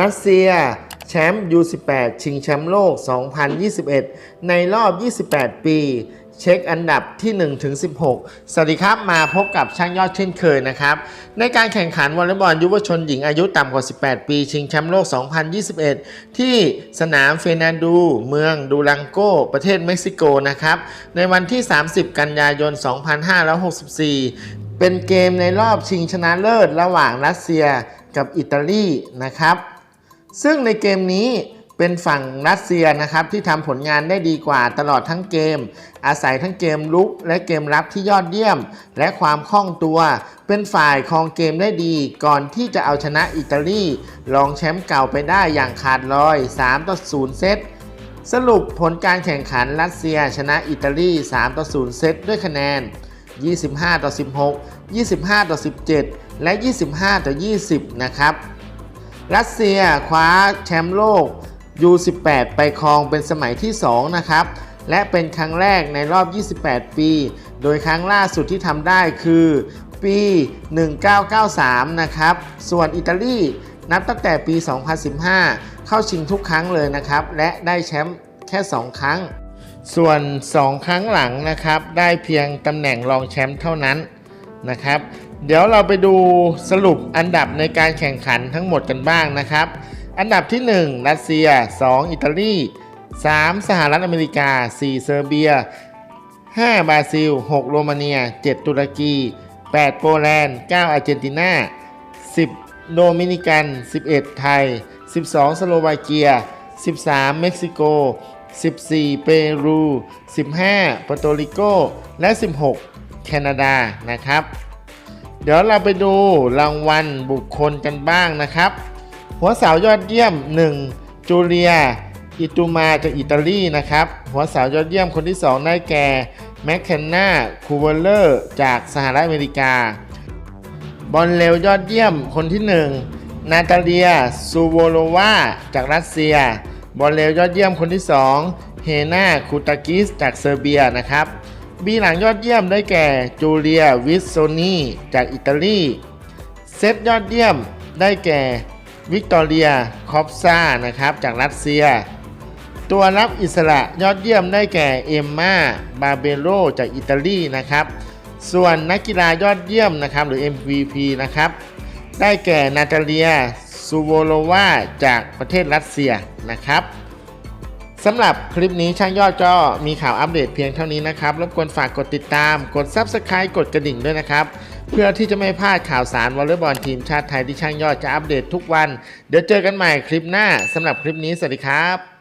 รัสเซียแชมป์ U18 ชิงแชมป์โลก 2021 ในรอบ 28 ปี เช็คอันดับที่ 1 ถึง 16 สวัสดีครับมาพบกับช่างยอดเช่นเคยนะครับ ในการแข่งขันวอลเลย์บอลยุวชนหญิงอายุต่ำกว่า 18 ปี ชิงแชมป์โลก 2021 ที่สนามเฟนาดู เมืองดูรังโก ประเทศเม็กซิโกนะครับ ในวันที่ 30 กันยายน 2564เป็นเกมในรอบชิงชนะเลิศระหว่างรัสเซียกับอิตาลีนะครับ ซึ่งในเกมนี้เป็นฝั่งรัสเซียนะครับที่ทำผลงานได้ดีกว่าตลอดทั้งเกม อาศัยทั้งเกมลุกและเกมรับที่ยอดเยี่ยม และความคล่องตัว เป็นฝ่ายครองเกมได้ดีก่อนที่จะเอาชนะอิตาลีรองแชมป์เก่าไปได้อย่างขาดลอย 3 ต่อ 0 เซตสรุปผลการแข่งขันรัสเซียชนะอิตาลี 3 ต่อ 0 เซตด้วยคะแนน 25 ต่อ 16 25 ต่อ 17 และ 25 ต่อ 20 นะครับ รัสเซียคว้าแชมป์โลก U18 ไปครองเป็นสมัยที่ 2 นะครับ และเป็นครั้งแรกในรอบ 28 ปี โดยครั้งล่าสุดที่ทำได้คือปี 1993 นะครับ ส่วนอิตาลีนับตั้งแต่ปี 2015 เข้าชิงทุกครั้งเลยนะครับ และได้แชมป์แค่ 2 ครั้ง ส่วน 2 ครั้งหลังนะครับ ได้เพียงตำแหน่งรองแชมป์เท่านั้น นะครับ เดี๋ยวเราไปดูสรุปอันดับในการแข่งขันทั้งหมดกันบ้างนะครับ อันดับที่ 1 รัสเซีย 2 อิตาลี 3 สหรัฐอเมริกา 4 เซอร์เบีย 5 บราซิล 6 โรมาเนีย 7 ตุรกี 8 โปแลนด์ 9 อาร์เจนตินา 10 โดมินิกัน 11 ไทย 12 สโลวาเกีย 13 เม็กซิโก 14 เปรู 15ปอร์โตริโก และ 16 แคนาดานะครับ เดี๋ยวเราไปดูรางวัลบุคคลกันบ้างนะครับ หัวสาวยอดเยี่ยม 1. จูเลีย อิตูมาจากอิตาลีนะครับ หัวสาวยอดเยี่ยมคนที่ 2 ได้แก่แมคเคนนาคูเวลเลอร์จากสหรัฐอเมริกา บอลเร็วยอดเยี่ยมคนที่ 1 นาตาเลียซูโวโลวาจากรัสเซีย บอลเร็วยอดเยี่ยมคนที่ 2 เฮนาคูตากิสจากเซอร์เบียนะครับ บีหลังยอดเยี่ยมได้แก่จูเลียวิสโซนีจากอิตาลี เซตยอดเยี่ยมได้แก่วิกตอเรียคอปซานะครับจากรัสเซีย ตัวรับอิสระยอดเยี่ยมได้แก่เอมมาบาเบโลจากอิตาลีนะครับ ส่วนนักกีฬายอดเยี่ยมนะครับหรือ MVP นะครับ ได้แก่นาตาเลียซูโวโลวาจากประเทศรัสเซียนะครับ สำหรับคลิปนี้ช่างยอดก็มีข่าวอัปเดตเพียงเท่านี้นะครับ รบกวนฝากกดติดตาม กด Subscribe กดกระดิ่งด้วยนะครับ เพื่อที่จะไม่พลาดข่าวสารวอลเลย์บอลทีมชาติไทยที่ช่างยอดจะอัปเดตทุกวัน เดี๋ยวเจอกันใหม่คลิปหน้าสำหรับคลิปนี้สวัสดีครับ